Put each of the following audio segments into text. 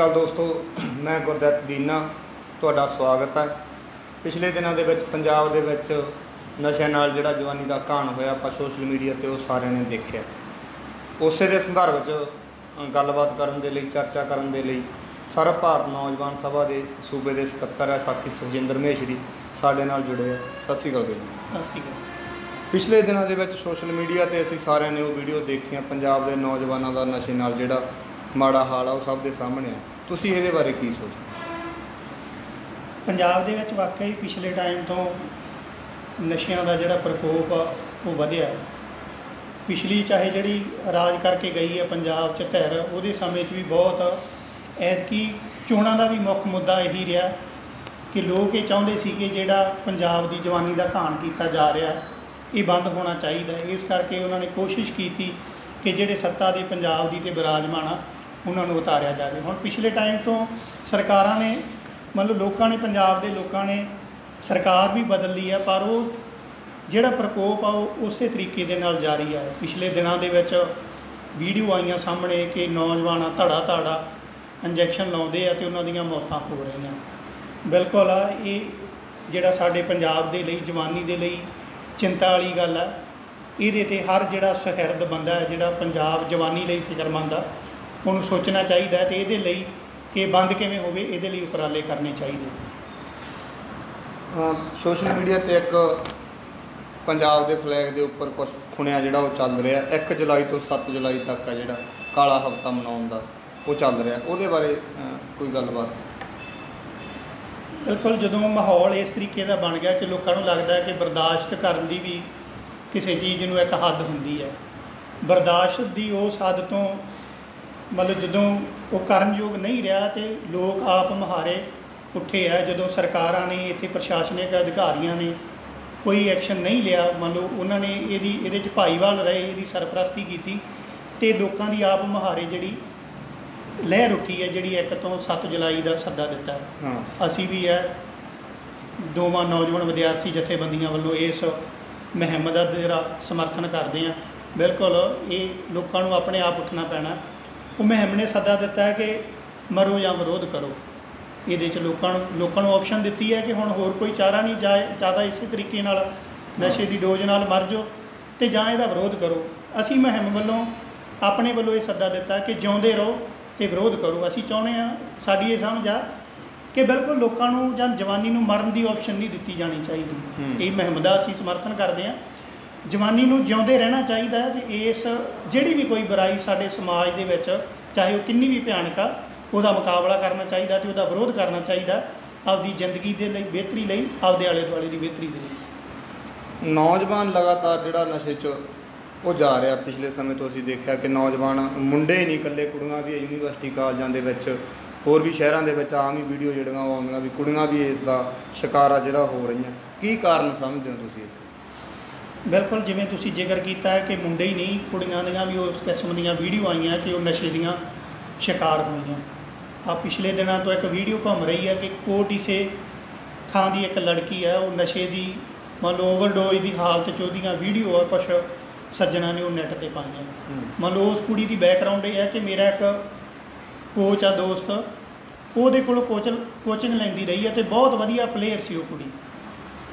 ਅਕਾਲ ਦੋਸਤੋ ਮੈਂ ਗੁਰਦੱਤ ਦੀਨਾ ਤੁਹਾਡਾ ਸਵਾਗਤ ਹੈ। ਪਿਛਲੇ ਦਿਨਾਂ ਦੇ ਵਿੱਚ ਪੰਜਾਬ ਦੇ ਵਿੱਚ ਨਸ਼ਿਆਂ ਨਾਲ ਜਿਹੜਾ ਜਵਾਨੀ ਦਾ ਘਾਣ ਹੋਇਆ ਆਪਾਂ ਸੋਸ਼ਲ ਮੀਡੀਆ ਤੇ ਉਹ ਸਾਰਿਆਂ ਨੇ ਦੇਖਿਆ। ਉਸੇ ਦੇ ਸੰਦਰਭ 'ਚ ਅ, ਗੱਲਬਾਤ ਕਰਨ ਦੇ ਲਈ ਚਰਚਾ ਕਰਨ ਦੇ ਲਈ ਸਰਬ ਭਾਰਤ ਨੌਜਵਾਨ ਸਭਾ ਦੇ ਸੂਬੇ ਦੇ ਸਕੱਤਰ ਹੈ ਸਾਥੀ ਸੁਖਜਿੰਦਰ ਮਹੇਸ਼ਰੀ ਸਾਡੇ ਨਾਲ ਜੁੜੇ ਆ। ਸਤਿ ਸ਼੍ਰੀ ਅਕਾਲ ਜੀ ਸਤਿ ਸ਼੍ਰੀ ਅਕਾਲ। ਪਿਛਲੇ ਦਿਨਾਂ ਦੇ ਵਿੱਚ ਸੋਸ਼ਲ ਮੀਡੀਆ ਤੇ ਅਸੀਂ ਸਾਰਿਆਂ ਨੇ ਉਹ ਵੀਡੀਓ ਦੇਖੀਆਂ ਪੰਜਾਬ ਦੇ ਨੌਜਵਾਨਾਂ ਦਾ ਨਸ਼ੇ ਨਾਲ ਜਿਹੜਾ ਮਾੜਾ ਹਾਲ ਆ, ਉਹ ਸਭ ਦੇ ਸਾਹਮਣੇ ਆ ਤੁਸੀਂ ਇਹਦੇ ਬਾਰੇ ਕੀ ਸੋਚਦੇ ਪੰਜਾਬ ਦੇ ਵਿੱਚ ਵਾਕਈ ਪਿਛਲੇ ਟਾਈਮ ਤੋਂ ਨਸ਼ਿਆਂ ਦਾ ਜਿਹੜਾ ਪ੍ਰਕੋਪ ਆ, ਉਹ ਵਧਿਆ ਹੈ। ਪਿਛਲੀ ਚਾਹੇ ਜਿਹੜੀ ਰਾਜ ਕਰਕੇ ਗਈ ਹੈ ਪੰਜਾਬ 'ਚ ਧਿਰ ਉਹਦੇ ਸਮੇਂ 'ਚ ਵੀ ਬਹੁਤ ਐਤਕੀ ਚੋਣਾਂ ਦਾ ਵੀ ਮੁੱਖ ਮੁੱਦਾ ਇਹੀ ਰਿਹਾ ਕਿ ਲੋਕ ਇਹ ਚਾਹੁੰਦੇ ਸੀ ਕਿ ਜਿਹੜਾ ਪੰਜਾਬ ਦੀ ਜਵਾਨੀ ਦਾ ਘਾਣ ਕੀਤਾ ਜਾ ਰਿਹਾ, ਇਹ ਬੰਦ ਹੋਣਾ ਚਾਹੀਦਾ ਹੈ। ਇਸ ਕਰਕੇ ਉਹਨਾਂ ਨੇ ਕੋਸ਼ਿਸ਼ ਕੀਤੀ ਕਿ ਜਿਹੜੇ ਸੱਤਾ ਦੇ ਪੰਜਾਬ ਦੀ ਤੇ ਵਿਰਾਜਮਾਨ ਆ ਉਹਨਾਂ ਨੂੰ ਉਤਾਰਿਆ ਜਾਵੇ। ਹੁਣ ਪਿਛਲੇ ਟਾਈਮ ਤੋਂ ਸਰਕਾਰਾਂ ਨੇ, ਮਤਲਬ ਲੋਕਾਂ ਨੇ, ਪੰਜਾਬ ਦੇ ਲੋਕਾਂ ਨੇ ਸਰਕਾਰ ਵੀ ਬਦਲ ਲਈ ਹੈ ਪਰ ਉਹ ਜਿਹੜਾ ਪ੍ਰਕੋਪ ਆ, ਉਹ ਉਸੇ ਤਰੀਕੇ ਦੇ ਨਾਲ ਜਾਰੀ ਆ। ਪਿਛਲੇ ਦਿਨਾਂ ਦੇ ਵਿੱਚ ਵੀਡੀਓ ਆਈਆਂ ਸਾਹਮਣੇ ਕਿ ਨੌਜਵਾਨਾਂ ਧੜਾ ਧੜਾ ਇੰਜੈਕਸ਼ਨ ਲਾਉਂਦੇ ਆ ਤੇ ਉਹਨਾਂ ਦੀਆਂ ਮੌਤਾਂ ਹੋ ਰਹੀਆਂ। ਬਿਲਕੁਲ ਆ, ਇਹ ਜਿਹੜਾ ਸਾਡੇ ਪੰਜਾਬ ਦੇ ਲਈ, ਜਵਾਨੀ ਦੇ ਲਈ ਚਿੰਤਾ ਵਾਲੀ ਗੱਲ ਹੈ ਇਹਦੇ ਤੇ ਹਰ ਜਿਹੜਾ ਸੁਹਿਰਦ ਬੰਦਾ ਹੈ, ਜਿਹੜਾ ਪੰਜਾਬ ਜਵਾਨੀ ਲਈ ਫਿਕਰਮੰਦ ਆ ਉਹਨੂੰ ਸੋਚਣਾ ਚਾਹੀਦਾ ਤੇ ਇਹਦੇ ਲਈ ਕਿ ਬੰਦ ਕਿਵੇਂ ਹੋਵੇ ਇਹਦੇ ਲਈ ਉਪਰਾਲੇ ਕਰਨੇ ਚਾਹੀਦੇ ਸੋਸ਼ਲ ਮੀਡੀਆ ਤੇ ਇੱਕ ਪੰਜਾਬ ਦੇ ਫਲੈਗ ਦੇ ਉੱਪਰ ਕੁਝ ਖੁਣਿਆ ਜਿਹੜਾ ਉਹ ਚੱਲ ਰਿਹਾ 1 ਜੁਲਾਈ ਤੋਂ 7 ਜੁਲਾਈ ਤੱਕ ਆ ਜਿਹੜਾ ਕਾਲਾ ਹਫਤਾ ਮਨਾਉਣ ਦਾ ਉਹ ਚੱਲ ਰਿਹਾ ਉਹਦੇ ਬਾਰੇ ਕੋਈ ਗੱਲਬਾਤ? ਬਿਲਕੁਲ ਜਦੋਂ ਮਾਹੌਲ ਇਸ ਤਰੀਕੇ ਦਾ ਬਣ ਗਿਆ ਕਿ ਲੋਕਾਂ ਨੂੰ ਲੱਗਦਾ ਹੈ ਕਿ ਬਰਦਾਸ਼ਤ ਕਰਨ ਦੀ ਵੀ ਕਿਸੇ ਚੀਜ਼ ਨੂੰ ਇੱਕ ਹੱਦ ਹੁੰਦੀ ਹੈ। ਬਰਦਾਸ਼ਤ ਦੀ ਉਸ ਹੱਦ ਤੋਂ ਮਤਲਬ ਜਦੋਂ ਉਹ ਕਰਨਯੋਗ ਨਹੀਂ ਰਿਹਾ ਤੇ ਲੋਕ ਆਪ ਮੁਹਾਰੇ ਉੱਠੇ ਆ ਜਦੋਂ ਸਰਕਾਰਾਂ ਨੇ ਇੱਥੇ ਪ੍ਰਸ਼ਾਸਨਿਕ ਅਧਿਕਾਰੀਆਂ ਨੇ ਕੋਈ ਐਕਸ਼ਨ ਨਹੀਂ ਲਿਆ ਮੰਨ ਲਓ ਉਹਨਾਂ ਨੇ ਇਹਦੀ ਇਹਦੇ ਚ ਭਾਈਵਾਲ ਰਹੇ ਇਹਦੀ ਸਰਪ੍ਰਸਤੀ ਕੀਤੀ ਤੇ ਲੋਕਾਂ ਦੀ ਆਪ ਮੁਹਾਰੇ ਜਿਹੜੀ ਲਹਿਰ ਉੱਠੀ ਹੈ ਜਿਹੜੀ 1 ਤੋਂ 7 ਜੁਲਾਈ ਦਾ ਸੱਦਾ ਦਿੱਤਾ ਹੈ। ਅਸੀਂ ਵੀ ਹੈ ਦੋਵਾਂ ਨੌਜਵਾਨ ਵਿਦਿਆਰਥੀ ਜਥੇਬੰਦੀਆਂ ਵੱਲੋਂ ਇਸ ਮੁਹਿੰਮ ਦਾ ਸਮਰਥਨ ਕਰਦੇ ਆ ਬਿਲਕੁਲ ਇਹ ਲੋਕਾਂ ਨੂੰ ਆਪਣੇ ਆਪ ਉੱਠਣਾ ਪੈਣਾ। ਉਹ ਮੁਹਿੰਮ ਨੇ ਸੱਦਾ ਦਿੱਤਾ ਹੈ ਕਿ ਮਰੋ ਜਾਂ ਵਿਰੋਧ ਕਰੋ। ਇਹਦੇ ਚ ਲੋਕਾਂ ਨੂੰ ਲੋਕਾਂ ਨੂੰ ਆਪਸ਼ਨ ਦਿੱਤੀ ਹੈ ਕਿ ਹੁਣ ਹੋਰ ਕੋਈ ਚਾਰਾ ਨਹੀਂ ਜਾਂ ਜ਼ਿਆਦਾ ਇਸੇ ਤਰੀਕੇ ਨਾਲ ਨਸ਼ੇ ਦੀ ਡੋਜ਼ ਨਾਲ ਮਰ ਜਾਓ ਤੇ ਜਾਂ ਇਹਦਾ ਵਿਰੋਧ ਕਰੋ। ਅਸੀਂ ਮੁਹਿੰਮ ਵੱਲੋਂ ਆਪਣੇ ਵੱਲੋਂ ਇਹ ਸੱਦਾ ਦਿੱਤਾ ਕਿ ਜਿਉਂਦੇ ਰਹੋ ਤੇ ਵਿਰੋਧ ਕਰੋ। ਅਸੀਂ ਚਾਹੁੰਦੇ ਆ ਸਾਡੀ ਇਹ ਸਮਝ ਆ ਕਿ ਬਿਲਕੁਲ ਲੋਕਾਂ ਨੂੰ ਜਾਂ ਜਵਾਨੀ ਨੂੰ ਮਰਨ ਦੀ ਆਪਸ਼ਨ ਨਹੀਂ ਦਿੱਤੀ ਜਾਣੀ। ਚਾਹੀਦੀ। ਇਹ ਮੁਹਿੰਮ ਦਾ ਅਸੀਂ ਸਮਰਥਨ ਕਰਦੇ ਆ ਜਵਾਨੀ ਨੂੰ ਜਿਉਂਦੇ ਰਹਿਣਾ ਚਾਹੀਦਾ ਹੈ ਤੇ ਇਸ ਜਿਹੜੀ ਵੀ ਕੋਈ ਬੁਰਾਈ ਸਾਡੇ ਸਮਾਜ ਦੇ ਵਿੱਚ, ਚਾਹੇ ਉਹ ਕਿੰਨੀ ਵੀ ਭਿਆਨਕ ਆ, ਉਹਦਾ ਮੁਕਾਬਲਾ ਕਰਨਾ ਚਾਹੀਦਾ ਤੇ ਉਹਦਾ ਵਿਰੋਧ ਕਰਨਾ ਚਾਹੀਦਾ ਆਪਦੀ ਜ਼ਿੰਦਗੀ ਦੇ ਲਈ ਬਿਹਤਰੀ ਲਈ, ਆਪਦੇ ਆਲੇ ਦੁਆਲੇ ਦੀ ਬਿਹਤਰੀ ਦੇ ਲਈ। ਨੌਜਵਾਨ ਲਗਾਤਾਰ ਜਿਹੜਾ ਨਸ਼ੇ 'ਚ ਉਹ ਜਾ ਰਿਹਾ, ਪਿਛਲੇ ਸਮੇਂ ਤੋਂ ਅਸੀਂ ਦੇਖਿਆ ਕਿ ਨੌਜਵਾਨ ਮੁੰਡੇ ਹੀ ਨਹੀਂ, ਇਕੱਲੇ ਕੁੜੀਆਂ ਵੀ ਯੂਨੀਵਰਸਿਟੀ ਕਾਲਜਾਂ ਦੇ ਵਿੱਚ, ਹੋਰ ਵੀ ਸ਼ਹਿਰਾਂ ਦੇ ਵਿੱਚ ਆਮ ਹੀ ਵੀਡੀਓ ਜਿਹੜੀਆਂ ਉਹ ਆਉਂਦੀਆਂ ਵੀ ਕੁੜੀਆਂ ਵੀ ਇਸ ਦਾ ਸ਼ਿਕਾਰ ਆ ਜਿਹੜਾ ਹੋ ਰਹੀਆਂ। ਕੀ ਕਾਰਨ ਸਮਝਦੇ ਹੋ ਤੁਸੀਂ? ਬਿਲਕੁਲ ਜਿਵੇਂ ਤੁਸੀਂ ਜ਼ਿਕਰ ਕੀਤਾ ਹੈ ਕਿ ਮੁੰਡੇ ਹੀ ਨਹੀਂ ਕੁੜੀਆਂ ਦੀਆਂ ਵੀ ਉਸ ਕਿਸਮ ਦੀਆਂ ਵੀਡੀਓ ਆਈਆਂ ਕਿ ਉਹ ਨਸ਼ੇ ਦੀਆਂ ਸ਼ਿਕਾਰ ਹੋਈਆਂ। ਆ ਪਿਛਲੇ ਦਿਨਾਂ ਤੋਂ ਇੱਕ ਵੀਡੀਓ ਘੁੰਮ ਰਹੀ ਹੈ ਕਿ ਕੋਟੀਸੇ ਥਾਂ ਦੀ ਇੱਕ ਲੜਕੀ ਹੈ ਉਹ ਨਸ਼ੇ ਦੀ ਮੰਨ ਲਓ ਓਵਰਡੋਜ਼ ਦੀ ਹਾਲਤ 'ਚ ਉਹਦੀਆਂ ਵੀਡੀਓ ਆ ਕੁਝ ਸੱਜਣਾ ਨੇ ਉਹ ਨੈਟ ਤੇ ਪਾਈਆਂ। ਮੰਨ ਲਓ ਉਸ ਕੁੜੀ ਦੀ ਬੈਕਗ੍ਰਾਉਂਡ ਇਹ ਹੈ ਕਿ ਮੇਰਾ ਇੱਕ ਕੋਚ ਆ ਦੋਸਤ ਉਹਦੇ ਕੋਲ ਕੋਚ ਕੋਚਿੰਗ ਲੈਂਦੀ ਰਹੀ ਹੈ ਤੇ ਬਹੁਤ ਵਧੀਆ ਪਲੇਅਰ ਸੀ ਉਹ ਕੁੜੀ।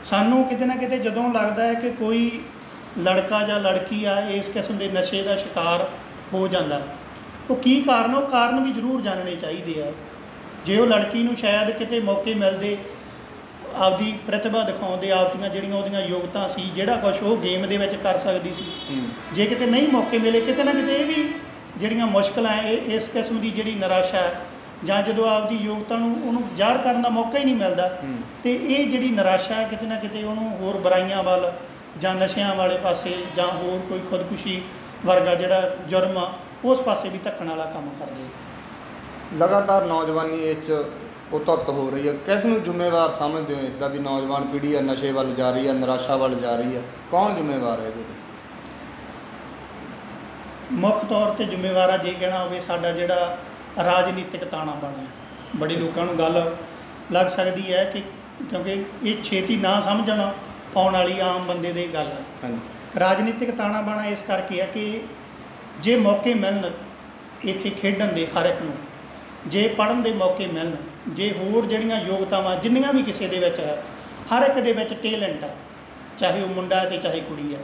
ਸਾਨੂੰ ਕਿਤੇ ਨਾ ਕਿਤੇ ਜਦੋਂ ਲੱਗਦਾ ਹੈ ਕਿ ਕੋਈ ਲੜਕਾ ਜਾਂ ਲੜਕੀ ਆ ਇਸ ਕਿਸਮ ਦੇ ਨਸ਼ੇ ਦਾ ਸ਼ਿਕਾਰ ਹੋ ਜਾਂਦਾ। ਉਹ ਕੀ ਕਾਰਨ? ਉਹ ਕਾਰਨ ਵੀ ਜ਼ਰੂਰ ਜਾਣਨੇ ਚਾਹੀਦੇ ਆ। ਜੇ ਉਹ ਲੜਕੀ ਨੂੰ ਸ਼ਾਇਦ ਕਿਤੇ ਮੌਕੇ ਮਿਲਦੇ ਆਪਦੀ ਪ੍ਰਤਿਭਾ ਦਿਖਾਉਂਦੇ ਆਪਦੀਆਂ ਜਿਹੜੀਆਂ ਉਹਦੀਆਂ ਯੋਗਤਾ ਸੀ ਜਿਹੜਾ ਕੁਝ ਉਹ ਗੇਮ ਦੇ ਵਿੱਚ ਕਰ ਸਕਦੀ ਸੀ। ਜੇ ਕਿਤੇ ਨਹੀਂ ਮੌਕੇ ਮਿਲੇ ਕਿਤੇ ਨਾ ਕਿਤੇ ਇਹ ਵੀ ਜਿਹੜੀਆਂ ਮੁਸ਼ਕਲਾਂ ਇਹ ਇਸ ਕਿਸਮ ਦੀ ਜਿਹੜੀ ਨਿਰਾਸ਼ਾ ਹੈ ਜਾਂ ਜਦੋਂ ਆਪਦੀ ਯੋਗਤਾ ਨੂੰ ਉਹਨੂੰ ਜ਼ਾਹਰ ਕਰਨ ਦਾ ਮੌਕਾ ਹੀ ਨਹੀਂ ਮਿਲਦਾ। ਤੇ ਇਹ ਜਿਹੜੀ ਨਿਰਾਸ਼ਾ ਹੈ ਕਿਤੇ ਨਾ ਕਿਤੇ ਉਹਨੂੰ ਹੋਰ ਬੁਰਾਈਆਂ ਵੱਲ ਜਾਂ ਨਸ਼ਿਆਂ ਵਾਲੇ ਪਾਸੇ ਜਾਂ ਹੋਰ ਕੋਈ ਖੁਦਕੁਸ਼ੀ ਵਰਗਾ ਜਿਹੜਾ ਜੁਰਮ ਆ ਉਸ ਪਾਸੇ ਵੀ ਧੱਕਣ ਵਾਲਾ ਕੰਮ ਕਰਦੇ ਆ। ਲਗਾਤਾਰ ਨੌਜਵਾਨੀ ਇਸ 'ਚ ਉਹ ਧੁੱਤ ਹੋ ਰਹੀ ਹੈ ਕਿਸ ਨੂੰ ਜ਼ਿੰਮੇਵਾਰ ਸਮਝਦੇ ਹੋ ਇਸ ਦਾ ਵੀ ਨੌਜਵਾਨ ਪੀੜ੍ਹੀ ਆ ਨਸ਼ੇ ਵੱਲ ਜਾ ਰਹੀ ਹੈ ਨਿਰਾਸ਼ਾ ਵੱਲ ਜਾ ਰਹੀ ਹੈ ਕੌਣ ਜ਼ਿੰਮੇਵਾਰ ਹੈ ਇਹਦੇ ਲਈ ਮੁੱਖ ਤੌਰ ਤੇ ਜ਼ਿੰਮੇਵਾਰ ਆ ਜੇ ਕਹਿਣਾ ਹੋਵੇ ਸਾਡਾ ਜਿਹੜਾ ਰਾਜਨੀਤਿਕ ਤਾਣਾ ਬਣਿਆ ਬੜੀ ਲੋਕਾਂ ਨੂੰ ਗੱਲ ਲੱਗ ਸਕਦੀ ਹੈ ਕਿ ਕਿਉਂਕਿ ਇਹ ਛੇਤੀ ਨਾ ਸਮਝਣ ਆਉਣ ਵਾਲੀ ਆਮ ਬੰਦੇ ਦੀ ਗੱਲ ਹੈ। ਹਾਂਜੀ। ਰਾਜਨੀਤਿਕ ਤਾਣਾ ਬਾਣਾ ਇਸ ਕਰਕੇ ਹੈ ਕਿ ਜੇ ਮੌਕੇ ਮਿਲਣ ਇੱਥੇ ਖੇਡਣ ਦੇ ਹਰ ਇੱਕ ਨੂੰ ਜੇ ਪੜਨ ਦੇ ਮੌਕੇ ਮਿਲਣ ਜੇ ਹੋਰ ਜਿਹੜੀਆਂ ਯੋਗਤਾਵਾਂ ਜਿੰਨੀਆਂ ਵੀ ਕਿਸੇ ਦੇ ਵਿੱਚ ਹੈ ਹਰ ਇੱਕ ਦੇ ਵਿੱਚ ਟੈਲੈਂਟ ਹੈ ਚਾਹੇ ਉਹ ਮੁੰਡਾ ਹੈ ਤੇ ਚਾਹੇ ਕੁੜੀ ਹੈ।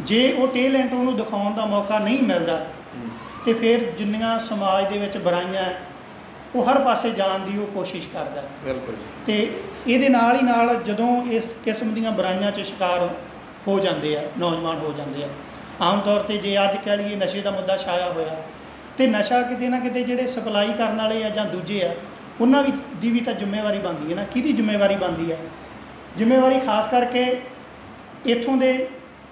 ਜੇ ਉਹ ਟੈਲੈਂਟ ਉਹਨੂੰ ਦਿਖਾਉਣ ਦਾ ਮੌਕਾ ਨਹੀਂ ਮਿਲਦਾ ਤੇ ਫਿਰ ਜਿੰਨੀਆਂ ਸਮਾਜ ਦੇ ਵਿੱਚ ਬੁਰਾਈਆਂ ਉਹ ਹਰ ਪਾਸੇ ਜਾਣ ਦੀ ਉਹ ਕੋਸ਼ਿਸ਼ ਕਰਦਾ ਹੈ। ਬਿਲਕੁਲ ਤੇ ਇਹਦੇ ਨਾਲ ਹੀ ਨਾਲ ਜਦੋਂ ਇਸ ਕਿਸਮ ਦੀਆਂ ਬੁਰਾਈਆਂ 'ਚ ਸ਼ਿਕਾਰ ਹੋ ਜਾਂਦੇ ਆ ਨੌਜਵਾਨ ਹੋ ਜਾਂਦੇ ਆ ਆਮ ਤੌਰ ਤੇ ਜੇ ਅੱਜ ਕਹਿ ਲਈਏ ਨਸ਼ੇ ਦਾ ਮੁੱਦਾ ਛਾਇਆ ਹੋਇਆ ਤੇ ਨਸ਼ਾ ਕਿਤੇ ਨਾ ਕਿਤੇ ਜਿਹੜੇ ਸਪਲਾਈ ਕਰਨ ਵਾਲੇ ਆ ਜਾਂ ਦੂਜੇ ਆ ਉਹਨਾਂ ਵੀ ਦੀ ਵੀ ਤਾਂ ਜ਼ਿੰਮੇਵਾਰੀ ਬਣਦੀ ਹੈ ਨਾ। ਕਿਹਦੀ ਜ਼ਿੰਮੇਵਾਰੀ ਬਣਦੀ ਹੈ? ਜ਼ਿੰਮੇਵਾਰੀ ਖਾਸ ਕਰਕੇ ਇੱਥੋਂ ਦੇ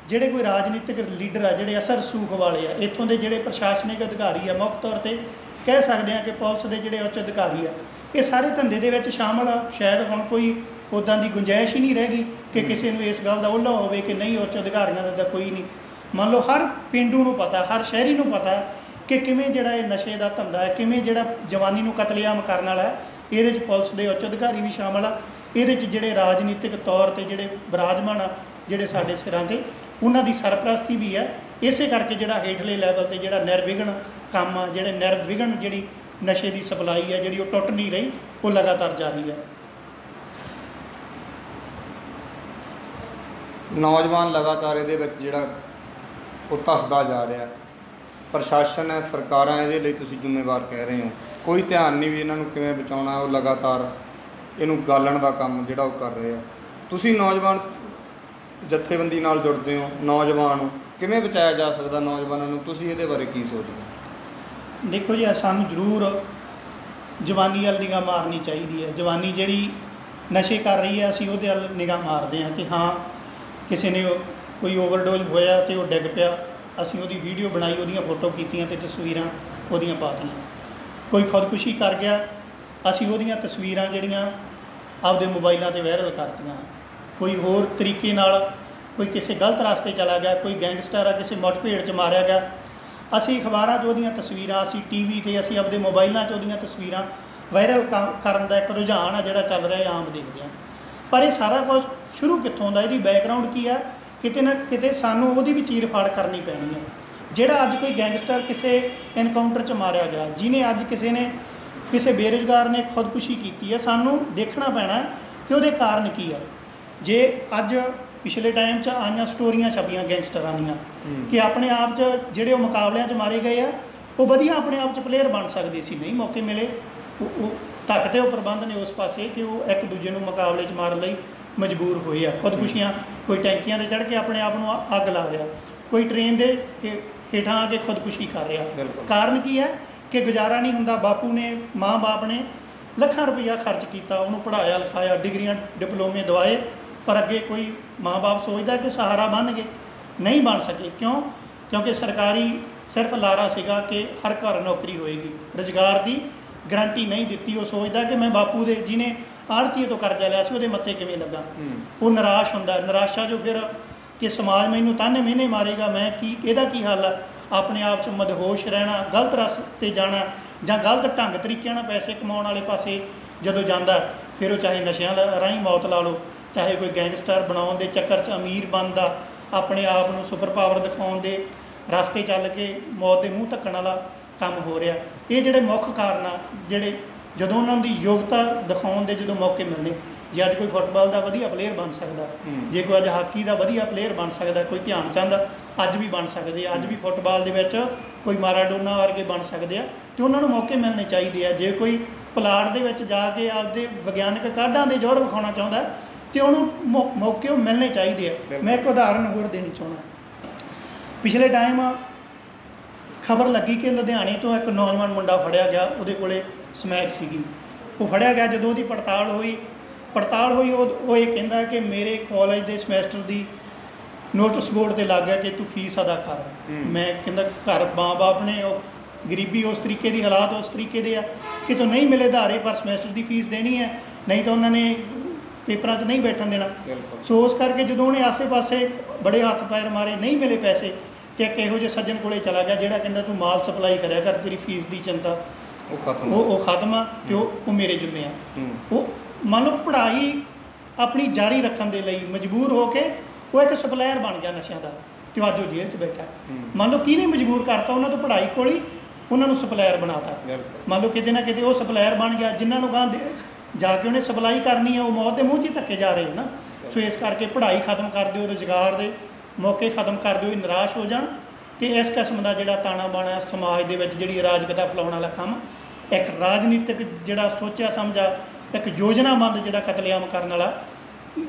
ਜਿਹੜੇ ਕੋਈ ਰਾਜਨੀਤਿਕ ਲੀਡਰ ਆ ਜਿਹੜੇ ਅਸਰ ਸੂਖ ਵਾਲੇ ਆ ਇੱਥੋਂ ਦੇ ਜਿਹੜੇ ਪ੍ਰਸ਼ਾਸਨਿਕ ਅਧਿਕਾਰੀ ਆ ਮੁੱਖ ਤੌਰ ਤੇ ਕਹਿ ਸਕਦੇ ਆ ਕਿ ਪੁਲਿਸ ਦੇ ਜਿਹੜੇ ਉੱਚ ਅਧਿਕਾਰੀ ਆ ਇਹ ਸਾਰੇ ਧੰਦੇ ਦੇ ਵਿੱਚ ਸ਼ਾਮਲ ਆ। ਸ਼ਾਇਦ ਹੁਣ ਕੋਈ ਉਦਾਂ ਦੀ ਗੁੰਜਾਇਸ਼ ਹੀ ਨਹੀਂ ਰਹਿ ਗਈ ਕਿ ਕਿਸੇ ਨੂੰ ਇਸ ਗੱਲ ਦਾ ਉਹਲਾ ਹੋਵੇ ਕਿ ਨਹੀਂ ਉੱਚ ਅਧਿਕਾਰੀਆਂ ਦਾ ਤਾਂ ਕੋਈ ਨਹੀਂ। ਮੰਨ ਲਓ ਹਰ ਪਿੰਡੂ ਨੂੰ ਪਤਾ ਹਰ ਸ਼ਹਿਰੀ ਨੂੰ ਪਤਾ ਕਿ ਕਿਵੇਂ ਜਿਹੜਾ ਇਹ ਨਸ਼ੇ ਦਾ ਧੰਦਾ ਹੈ ਕਿਵੇਂ ਜਿਹੜਾ ਜਵਾਨੀ ਨੂੰ ਕਤਲੇਆਮ ਕਰਨ ਵਾਲਾ ਹੈ ਇਹਦੇ ਵਿੱਚ ਪੁਲਿਸ ਦੇ ਉੱਚ ਅਧਿਕਾਰੀ ਵੀ ਸ਼ਾਮਲ ਆ। ਇਹਦੇ ਵਿੱਚ ਜਿਹੜੇ ਰਾਜਨੀਤਿਕ ਤੌਰ ਤੇ ਜਿਹੜੇ ਵਿਰਾਜਮਾਨ ਆ ਜਿਹੜੇ ਸਾਡੇ ਸਿਰਾਂ ਤੇ ਉਹਨਾਂ ਦੀ ਸਰਪ੍ਰਸਤੀ ਵੀ ਹੈ। ਇਸੇ ਕਰਕੇ ਜਿਹੜਾ ਹੇਠਲੇ ਲੈਵਲ ਤੇ ਜਿਹੜਾ ਨਿਰਵਿਘਨ ਕੰਮ ਆ, ਜਿਹੜੇ ਨਿਰਵਿਘਨ ਜਿਹੜੀ ਨਸ਼ੇ ਦੀ ਸਪਲਾਈ ਹੈ ਜਿਹੜੀ ਉਹ ਟੁੱਟ ਨਹੀਂ ਰਹੀ, ਉਹ ਲਗਾਤਾਰ ਜਾਰੀ ਹੈ। ਨੌਜਵਾਨ ਲਗਾਤਾਰ ਇਹਦੇ ਵਿੱਚ ਜਿਹੜਾ ਉਹ ਧੱਸਦਾ ਜਾ ਰਿਹਾ। ਪ੍ਰਸ਼ਾਸਨ ਹੈ, ਸਰਕਾਰਾਂ ਇਹਦੇ ਲਈ ਤੁਸੀਂ ਜ਼ਿੰਮੇਵਾਰ ਕਹਿ ਰਹੇ ਹੋ। ਕੋਈ ਧਿਆਨ ਨਹੀਂ ਵੀ ਇਹਨਾਂ ਨੂੰ ਕਿਵੇਂ ਬਚਾਉਣਾ, ਉਹ ਲਗਾਤਾਰ ਇਹਨੂੰ ਗਾਲਣ ਦਾ ਕੰਮ ਜਿਹੜਾ ਉਹ ਕਰ ਰਹੇ ਆ। ਤੁਸੀਂ ਨੌਜਵਾਨ ਜਥੇਬੰਦੀ ਨਾਲ ਜੁੜਦੇ ਹੋ, ਨੌਜਵਾਨ ਹੋ, ਕਿਵੇਂ ਬਚਾਇਆ ਜਾ ਸਕਦਾ ਨੌਜਵਾਨਾਂ ਨੂੰ? ਤੁਸੀਂ ਇਹਦੇ ਬਾਰੇ ਕੀ ਸੋਚਦੇ ਹੋ? ਦੇਖੋ ਜੀ ਸਾਨੂੰ ਜ਼ਰੂਰ ਜਵਾਨੀ ਵੱਲ ਨਿਗਾਹ ਮਾਰਨੀ ਚਾਹੀਦੀ ਹੈ। ਜਵਾਨੀ ਜਿਹੜੀ ਨਸ਼ੇ ਕਰ ਰਹੀ ਹੈ, ਅਸੀਂ ਉਹਦੇ ਵੱਲ ਨਿਗਾਹ ਮਾਰਦੇ ਹਾਂ ਕਿ ਹਾਂ, ਕਿਸੇ ਨੇ ਕੋਈ ਓਵਰਡੋਜ਼ ਹੋਇਆ ਤੇ ਉਹ ਡਿੱਗ ਪਿਆ। ਅਸੀਂ ਉਹਦੀ ਵੀਡੀਓ ਬਣਾਈ, ਉਹਦੀਆਂ ਫੋਟੋ ਕੀਤੀਆਂ ਤੇ ਤਸਵੀਰਾਂ ਉਹਦੀਆਂ ਪਾਤੀਆਂ। ਕੋਈ ਖੁਦਕੁਸ਼ੀ ਕਰ ਗਿਆ, ਅਸੀਂ ਉਹਦੀਆਂ ਤਸਵੀਰਾਂ ਜਿਹੜੀਆਂ ਆਪਦੇ ਮੋਬਾਈਲਾਂ ਤੇ ਵਾਇਰਲ ਕਰਤੀਆਂ। ਕੋਈ ਹੋਰ ਤਰੀਕੇ ਨਾਲ ਕੋਈ ਕਿਸੇ ਗਲਤ ਰਸਤੇ ਚਲਾ ਗਿਆ, ਕੋਈ ਗੈਂਗਸਟਰ ਆ, ਕਿਸੇ ਮੁੱਠਭੇੜ 'ਚ ਮਾਰਿਆ ਗਿਆ। ਅਸੀਂ ਅਖਬਾਰਾਂ 'ਚ ਉਹਦੀਆਂ ਤਸਵੀਰਾਂ, ਅਸੀਂ ਟੀਵੀ ਤੇ ਅਸੀਂ ਆਪਦੇ ਮੋਬਾਈਲਾਂ 'ਚ ਉਹਦੀਆਂ ਤਸਵੀਰਾਂ ਵਾਇਰਲ ਕਰਨ ਦਾ ਇੱਕ ਰੁਝਾਨ ਆ ਜਿਹੜਾ ਚੱਲ ਰਿਹਾ ਆਮ ਦੇਖਦੇ ਆ ਪਰ ਇਹ ਸਾਰਾ ਕੁਝ ਸ਼ੁਰੂ ਕਿੱਥੋਂ ਦਾ, ਇਹਦੀ ਬੈਕਗ੍ਰਾਉਂਡ ਕੀ ਆ? ਕਿਤੇ ਨਾ ਕਿਤੇ ਸਾਨੂੰ ਉਹਦੀ ਵੀ ਚੀਰ-ਫਾੜ ਕਰਨੀ ਪੈਣੀ ਹੈ ਜਿਹੜਾ ਅੱਜ ਕੋਈ ਗੈਂਗਸਟਰ ਕਿਸੇ ਐਨਕਾਊਂਟਰ 'ਚ ਮਾਰਿਆ ਗਿਆ, ਜਿਹਨੇ ਅੱਜ ਕਿਸੇ ਨੇ ਕਿਸੇ ਬੇਰੁਜ਼ਗਾਰ ਨੇ ਖੁਦਕੁਸ਼ੀ ਕੀਤੀ ਹੈ ਸਾਨੂੰ ਦੇਖਣਾ ਪੈਣਾ ਕਿ ਉਹਦੇ ਕਾਰਨ ਕੀ ਆ। ਜੇ ਅੱਜ ਪਿਛਲੇ ਟਾਈਮ 'ਚ ਆਈਆਂ ਸਟੋਰੀਆਂ ਛਪੀਆਂ ਗੈਂਗਸਟਰਾਂ ਦੀਆਂ ਕਿ ਆਪਣੇ ਆਪ 'ਚ ਜਿਹੜੇ ਉਹ ਮੁਕਾਬਲਿਆਂ 'ਚ ਮਾਰੇ ਗਏ ਆ ਉਹ ਵਧੀਆ ਆਪਣੇ ਆਪ 'ਚ ਪਲੇਅਰ ਬਣ ਸਕਦੇ ਸੀ। ਨਹੀਂ ਮੌਕੇ ਮਿਲੇ। ਉਹ ਉਹ ਤੱਕ ਤੇ ਉਹ ਪ੍ਰਬੰਧ ਨੇ ਉਸ ਪਾਸੇ ਕਿ ਉਹ ਇੱਕ ਦੂਜੇ ਨੂੰ ਮੁਕਾਬਲੇ 'ਚ ਮਾਰਨ ਲਈ ਮਜਬੂਰ ਹੋਏ ਆ। ਖੁਦਕੁਸ਼ੀਆਂ ਕੋਈ ਟੈਂਕੀਆਂ ਤੇ ਚੜ੍ਹ ਕੇ ਆਪਣੇ ਆਪ ਨੂੰ ਅੱਗ ਲਾ ਰਿਹਾ ਕੋਈ ਟ੍ਰੇਨ ਦੇ ਹੇਠਾਂ ਆ ਕੇ ਖੁਦਕੁਸ਼ੀ ਕਰ ਰਿਹਾ। ਕਾਰਨ ਕੀ ਹੈ ਕਿ ਗੁਜ਼ਾਰਾ ਨਹੀਂ ਹੁੰਦਾ। ਬਾਪੂ ਨੇ ਮਾਂ-ਬਾਪ ਨੇ ਲੱਖਾਂ ਰੁਪਈਆ ਖਰਚ ਕੀਤਾ ਉਹਨੂੰ ਪੜ੍ਹਾਇਆ ਲਿਖਾਇਆ ਡਿਗਰੀਆਂ ਡਿਪਲੋਮੇ ਦਵਾਏ। ਪਰ ਅੱਗੇ ਕੋਈ ਮਾਂ-ਬਾਪ ਸੋਚਦਾ ਕਿ ਸਹਾਰਾ ਬਣਨਗੇ ਨਹੀਂ ਬਣ ਸਕੇ। ਕਿਉਂ? ਕਿਉਂਕਿ ਸਰਕਾਰੀ ਸਿਰਫ ਲਾਰਾ ਸੀਗਾ ਕਿ ਹਰ ਘਰ ਨੌਕਰੀ ਹੋਏਗੀ। ਰੁਜ਼ਗਾਰ ਦੀ ਗਾਰੰਟੀ ਨਹੀਂ ਦਿੱਤੀ। ਉਹ ਸੋਚਦਾ ਕਿ ਮੈਂ ਬਾਪੂ ਦੇ ਜਿਹਨੇ ਆੜਤੀਏ ਤੋਂ ਕਰਜ਼ਾ ਲਿਆ ਸੀ ਉਹਦੇ ਮੱਥੇ ਕਿਵੇਂ ਲੱਗਾ? ਉਹ ਨਿਰਾਸ਼ ਹੁੰਦਾ। ਨਿਰਾਸ਼ਾ ਜੋ ਫਿਰ ਕਿ ਸਮਾਜ ਮੈਨੂੰ ਤਾਨੇ ਮਿਹਨੇ ਮਾਰੇਗਾ ਮੈਂ ਕੀ ਇਹਦਾ ਕੀ ਹੱਲ ਆ? ਆਪਣੇ ਆਪ 'ਚ ਮਦਹੋਸ਼ ਰਹਿਣਾ ਗਲਤ ਰਸਤੇ ਜਾਣਾ ਜਾਂ ਗਲਤ ਢੰਗ ਤਰੀਕਿਆਂ ਨਾਲ ਪੈਸੇ ਕਮਾਉਣ ਵਾਲੇ ਪਾਸੇ ਜਦੋਂ ਜਾਂਦਾ ਫਿਰ ਉਹ ਚਾਹੇ ਨਸ਼ਿਆਂ ਰਾਹੀਂ ਮੌਤ ਲਾ ਲਓ ਚਾਹੇ ਕੋਈ ਗੈਂਗਸਟਰ ਬਣਾਉਣ ਦੇ ਚੱਕਰ 'ਚ ਅਮੀਰ ਬਣਦਾ ਆਪਣੇ ਆਪ ਨੂੰ ਸੁਪਰ ਪਾਵਰ ਦਿਖਾਉਣ ਦੇ ਰਸਤੇ ਚੱਲ ਕੇ ਮੌਤ ਦੇ ਮੂੰਹ ਧੱਕਣ ਵਾਲਾ ਕੰਮ ਹੋ ਰਿਹਾ। ਇਹ ਜਿਹੜੇ ਮੁੱਖ ਕਾਰਨ ਆ ਜਿਹੜੇ ਜਦੋਂ ਉਹਨਾਂ ਦੀ ਯੋਗਤਾ ਦਿਖਾਉਣ ਦੇ ਜਦੋਂ ਮੌਕੇ ਮਿਲਣੇ ਜੇ ਅੱਜ ਕੋਈ ਫੁੱਟਬਾਲ ਦਾ ਵਧੀਆ ਪਲੇਅਰ ਬਣ ਸਕਦਾ। ਜੇ ਕੋਈ ਅੱਜ ਹਾਕੀ ਦਾ ਵਧੀਆ ਪਲੇਅਰ ਬਣ ਸਕਦਾ ਕੋਈ ਧਿਆਨ ਚੰਦ ਅੱਜ ਵੀ ਬਣ ਸਕਦੇ ਆ ਅੱਜ ਵੀ ਫੁੱਟਬਾਲ ਦੇ ਵਿੱਚ ਕੋਈ ਮਾਰਾਡੋਨਾ ਵਰਗੇ ਬਣ ਸਕਦੇ ਆ ਤੇ ਉਹਨਾਂ ਨੂੰ ਮੌਕੇ ਮਿਲਣੇ ਚਾਹੀਦੇ ਆ। ਜੇ ਕੋਈ ਪਲਾਟ ਦੇ ਵਿੱਚ ਜਾ ਕੇ ਆਪਦੇ ਵਿਗਿਆਨਕ ਕਾਢਾਂ ਦੇ ਜੋਰ ਵਿਖਾਉਣਾ ਚਾਹੁੰਦਾ ਤੇ ਉਹਨੂੰ ਮੌਕੇ ਉਹ ਮਿਲਣੇ ਚਾਹੀਦੇ ਆ। ਮੈਂ ਇੱਕ ਉਦਾਹਰਨ ਹੋਰ ਦੇਣੀ ਚਾਹੁੰਦਾ। ਪਿਛਲੇ ਟਾਈਮ ਖਬਰ ਲੱਗੀ ਕਿ ਲੁਧਿਆਣੇ ਤੋਂ ਇੱਕ ਨੌਜਵਾਨ ਮੁੰਡਾ ਫੜਿਆ ਗਿਆ ਉਹਦੇ ਕੋਲੇ ਸਮੈਕ ਸੀਗੀ। ਉਹ ਫੜਿਆ ਗਿਆ ਜਦੋਂ ਉਹਦੀ ਪੜਤਾਲ ਹੋਈ। ਪੜਤਾਲ ਹੋਈ ਉਹ ਇਹ ਕਹਿੰਦਾ ਕਿ ਮੇਰੇ ਕਾਲਜ ਦੇ ਸਮੈਸਟਰ ਦੀ ਨੋਟਿਸ ਬੋਰਡ ਤੇ ਲੱਗ ਗਿਆ ਕਿ ਤੂੰ ਫੀਸ ਅਦਾ ਕਰ। ਮੈਂ ਕਹਿੰਦਾ ਘਰ ਮਾਂ-ਬਾਪ ਨੇ ਉਹ ਗਰੀਬੀ ਉਸ ਤਰੀਕੇ ਦੀ ਹਾਲਾਤ ਉਸ ਤਰੀਕੇ ਦੇ ਆ ਕਿ ਤੂੰ ਨਹੀਂ ਮਿਲੇ ਧਾਰੇ ਪਰ ਸਮੈਸਟਰ ਦੀ ਫੀਸ ਦੇਣੀ ਹੈ। ਨਹੀਂ ਤਾਂ ਉਹਨਾਂ ਨੇ ਪੇਪਰਾਂ 'ਚ ਨਹੀਂ ਬੈਠਣ ਦੇਣਾ। ਸੋ ਉਸ ਕਰਕੇ ਜਦੋਂ ਉਹਨੇ ਆਸੇ-ਪਾਸੇ ਬੜੇ ਹੱਥ ਪੈਰ ਮਾਰੇ ਨਹੀਂ ਮਿਲੇ ਪੈਸੇ ਤੇ ਇੱਕ ਇਹੋ ਜਿਹੇ ਸੱਜਣ ਕੋਲੇ ਚਲਾ ਗਿਆ ਜਿਹੜਾ ਕਹਿੰਦਾ ਤੂੰ ਮਾਲ ਸਪਲਾਈ ਕਰਿਆ ਕਰ ਤੇਰੀ ਫੀਸ ਦੀ ਚਿੰਤਾ। ਉਹ ਖਤਮ। ਉਹ ਉਹ ਖਤਮ ਆ ਤੇ ਉਹ ਮੇਰੇ ਜ਼ਿੰਮੇ ਆ। ਉਹ ਮੰਨ ਲਓ ਪੜ੍ਹਾਈ ਆਪਣੀ ਜਾਰੀ ਰੱਖਣ ਦੇ ਲਈ ਮਜਬੂਰ ਹੋ ਕੇ ਉਹ ਇੱਕ ਸਪਲਾਇਰ ਬਣ ਗਿਆ ਨਸ਼ਿਆਂ ਦਾ ਤੇ ਅੱਜ ਉਹ ਜੇਲ੍ਹ 'ਚ ਬੈਠਾ। ਮੰਨ ਲਓ ਕਿਹਨੇ ਮਜਬੂਰ ਕਰਤਾ ਉਹਨਾਂ ਤੋਂ ਪੜ੍ਹਾਈ ਕੋਲੀ ਉਹਨਾਂ ਨੂੰ ਸਪਲਾਇਰ ਬਣਾਤਾ। ਮੰਨ ਲਓ ਕਿਤੇ ਨਾ ਕਿਤੇ ਉਹ ਸਪਲਾਇਰ ਬਣ ਗਿਆ ਜਿਨ੍ਹਾਂ ਨੂੰ ਗਾਂ ਜਾ ਕੇ ਉਹਨੇ ਸਪਲਾਈ ਕਰਨੀ ਆ ਉਹ ਮੌਤ ਦੇ ਮੂੰਹ 'ਚ ਹੀ ਧੱਕੇ ਜਾ ਰਹੇ ਹੋ ਨਾ। ਸੋ ਇਸ ਕਰਕੇ ਪੜ੍ਹਾਈ ਖਤਮ ਕਰ ਦਿਓ ਰੁਜ਼ਗਾਰ ਦੇ ਮੌਕੇ ਖਤਮ ਕਰ ਦਿਓ ਇਹ ਨਿਰਾਸ਼ ਹੋ ਜਾਣ। ਤੇ ਇਸ ਕਿਸਮ ਦਾ ਜਿਹੜਾ ਤਾਣਾ ਬਾਣਾ ਸਮਾਜ ਦੇ ਵਿੱਚ ਜਿਹੜੀ ਅਰਾਜਕਤਾ ਫੈਲਾਉਣ ਵਾਲਾ ਕੰਮ ਇੱਕ ਰਾਜਨੀਤਿਕ ਜਿਹੜਾ ਸੋਚਿਆ ਸਮਝਾ ਇੱਕ ਯੋਜਨਾਬੰਦ ਜਿਹੜਾ ਕਤਲੇਆਮ ਕਰਨ ਵਾਲਾ